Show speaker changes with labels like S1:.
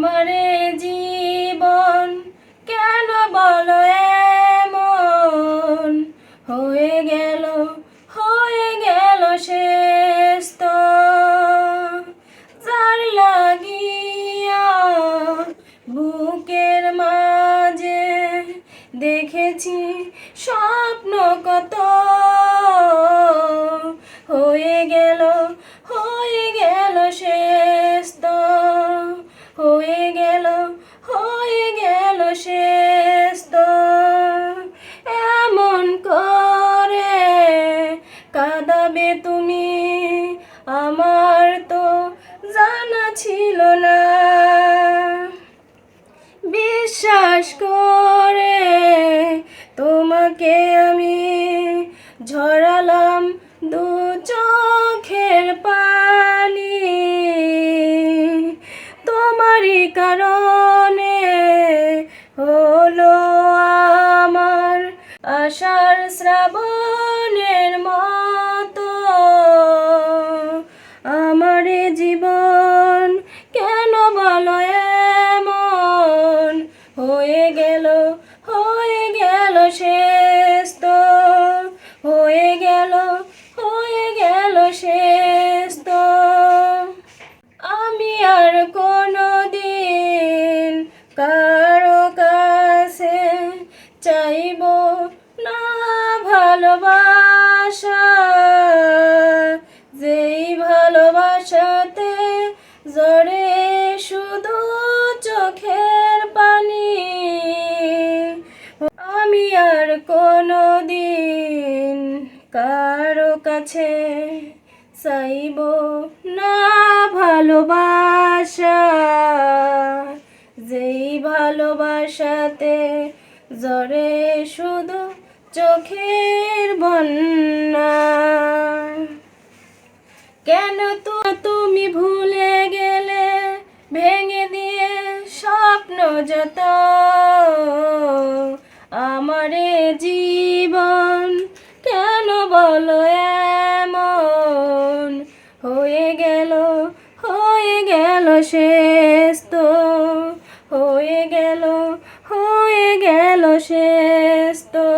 S1: আমারে জীবন, কেন বলো এমন? হয়ে গেল হয়ে গেল শেষ তো যার লাগিয়া বুকের মাঝে দেখেছি স্বপ্ন কত। তুমি, আমার তো জানা ছিল না। বিশ্বাস করে তোমাকে আমি ঝরালাম দু চোখের পানি। তোমারই কারণে হলো আমার আশার শ্রাবণের শেষ তো হয়ে গেল হয়ে গেল শেষ তো আমি আর কোনো দিন কারও কাছে চাইব না ভালোবাসা। কোনো দিন কারও কাছে চাইব না ভালোবাসা। যেই ভালোবাসাতে জরে শুধু চোখের বন্যা। কেন তো, তুমি ভুলে গেলে ভেঙে দিয়ে স্বপ্ন যত বলো এমন হয়ে গেল হয়ে গেল শেষ তো। হয়ে গেল হয়ে গেল শেষ তো।